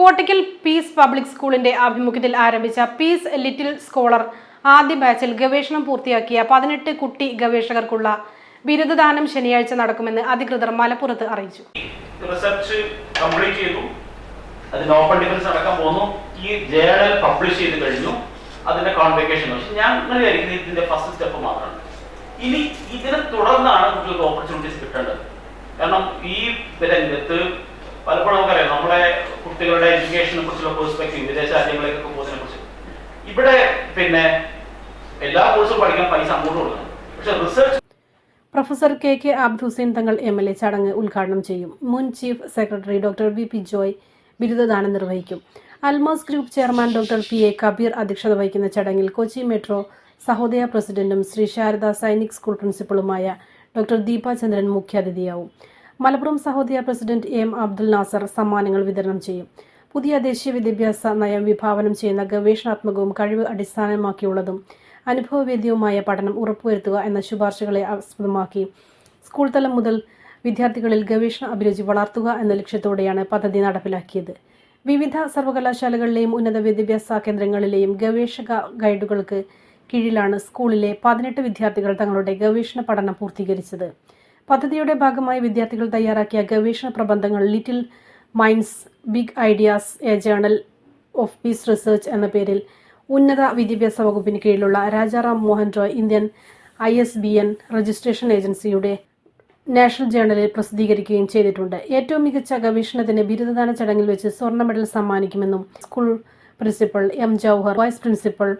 Kottakkal piece public സ്കൂളിന്റെ ആഭിമുഖ്യത്തിൽ ആരംഭിച്ച പീസ് ലിറ്റിൽ സ്കോളർ ആദ്യ ബാച്ചിൽ ഗവേഷണം പൂർത്തിയാക്കിയ പതിനെട്ട് കുട്ടി ഗവേഷകർക്കുള്ള ബിരുദദാനം ശനിയാഴ്ച നടക്കുമെന്ന് അധികൃതർ മലപ്പുറത്ത് അറിയിച്ചു. റിസർച്ച് കംപ്ലീറ്റ് ചെയ്തു. അതിന് ഓപ്പൺ ഡിഫൻസ് പോകുന്നു ഈ ജേണൽ പബ്ലിഷ് ചെയ്ത് കഴിഞ്ഞു. അതിന്റെ കോൺവെക്കേഷൻ പക്ഷെ ഞാൻ വിചാരിക്കുന്നത് ഇതിന്റെ ഫസ്റ്റ് സ്റ്റെപ്പ് മാത്രമാണ് ഇനി ഇതിനെ തുടർന്നാണ് കുട്ടികൾക്ക് ഓപ്പർച്യൂണിറ്റീസ് കിട്ടേണ്ടത്. കാരണം ഈ രംഗത്ത് പലപ്പോഴും നമുക്കറിയാം നമ്മുടെ കുട്ടികളുടെ എഡ്യൂക്കേഷനെ കുറിച്ചുള്ള പെർസ്പെക്റ്റീവ് വിദേശ രാജ്യങ്ങളിലേക്കൊക്കെ പോകുന്നതിനെ കുറിച്ച്. ഇവിടെ പിന്നെ എല്ലാ കോഴ്സും പഠിക്കാൻ പൈസ അങ്ങോട്ട് കൊടുക്കണം. പക്ഷെ research professor K K Abd Hussain Thangal M L A ചടങ്ങ് ഉദ്ഘാടനം ചെയ്യും. മുൻ chief secretary doctor V P Joy ബിരുദദാനം നിർവഹിക്കും. Almas group chairman doctor P A Kabeer അധ്യക്ഷത വഹിക്കുന്ന ചടങ്ങിൽ കൊച്ചി മെട്രോ സഹോദയ പ്രസിഡന്റും ശ്രീ ശാരദ സൈനിക് സ്കൂൾ പ്രിൻസിപ്പളുമായ ഡോക്ടർ ദീപ ചന്ദ്രൻ മുഖ്യാതിഥിയാവും. മലപ്പുറം സഹോദയ പ്രസിഡന്റ് എം അബ്ദുൽ നാസർ സമ്മാനങ്ങൾ വിതരണം ചെയ്യും. പുതിയ ദേശീയ വിദ്യാഭ്യാസ നയം വിഭാവനം ചെയ്യുന്ന ഗവേഷണാത്മകവും കഴിവ് അടിസ്ഥാനമാക്കിയുള്ളതും അനുഭവവേദ്യവുമായ പഠനം ഉറപ്പുവരുത്തുക എന്ന ശുപാർശകളെ ആസ്പദമാക്കി. സ്കൂൾ തലം മുതൽ വിദ്യാർത്ഥികളിൽ ഗവേഷണ അഭിരുചി വളർത്തുക എന്ന ലക്ഷ്യത്തോടെയാണ് പദ്ധതി നടപ്പിലാക്കിയത്. വിവിധ സർവകലാശാലകളിലെയും ഉന്നത വിദ്യാഭ്യാസ കേന്ദ്രങ്ങളിലെയും ഗവേഷക ഗൈഡുകൾക്ക് കീഴിലാണ് സ്കൂളിലെ പതിനെട്ട് വിദ്യാർത്ഥികൾ തങ്ങളുടെ ഗവേഷണ പഠനം പൂർത്തീകരിച്ചത്. പദ്ധതിയുടെ ഭാഗമായി വിദ്യാർത്ഥികൾ തയ്യാറാക്കിയ ഗവേഷണ പ്രബന്ധങ്ങൾ little minds big ideas a journal of peace research എന്ന പേരിൽ ഉന്നത വിദ്യാഭ്യാസ വകുപ്പിന് കീഴിലുള്ള Rajaram Mohan Roy Indian I S B N registration ഏജൻസിയുടെ നാഷണൽ ജേണലിൽ പ്രസിദ്ധീകരിക്കുകയും ചെയ്തിട്ടുണ്ട്. ഏറ്റവും മികച്ച ഗവേഷണത്തിന് ബിരുദദാന ചടങ്ങിൽ വെച്ച് സ്വർണ medal സമ്മാനിക്കുമെന്നും school principal M Jauhar vice principal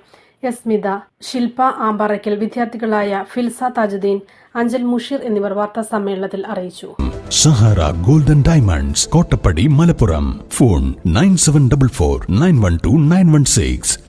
S Smitha Shilpa Amparakkal വിദ്യാർത്ഥികളായ Filsa Tajuddin Anchal Musheer എന്നിവർ വാർത്താ സമ്മേളനത്തിൽ അറിയിച്ചു. Sahara golden diamonds Kottappadi Malappuram. Phone nine seven double four nine one two nine one six.